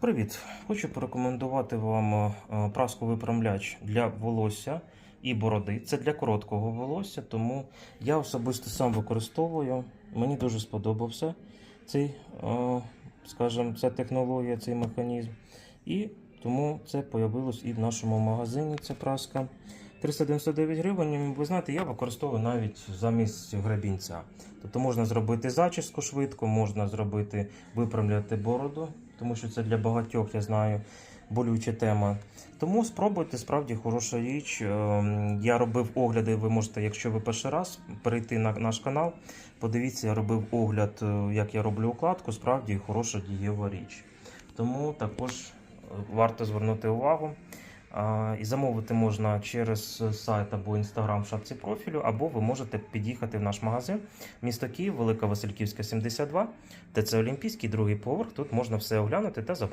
Привіт! Хочу порекомендувати вам е, праску випрямляч для волосся і бороди. Це для короткого волосся, тому я особисто сам використовую. Мені дуже сподобався цей, е, скажімо, ця технологія, цей механізм. І тому це появилось і в нашому магазині. Ця праска. 399 гривень. Ви знаєте, я використовую навіть замість гребінця. Тобто можна зробити зачіску швидко, можна зробити випрямляти бороду, тому що це для багатьох, я знаю, болюча тема. Тому спробуйте, справді хороша річ. Ем, Я робив огляди. Ви можете, якщо ви перший раз, перейти на наш канал. Подивіться, я робив огляд, е, як я роблю укладку. Справді хороша дієва річ. Тому також е, варто звернути увагу. І замовити можна через сайт або інстаграм в шапці профілю, або ви можете під'їхати в наш магазин. Місто Київ, Велика Васильківська, 72, ТЦ Олімпійський, другий поверх. Тут можна все оглянути та забрати.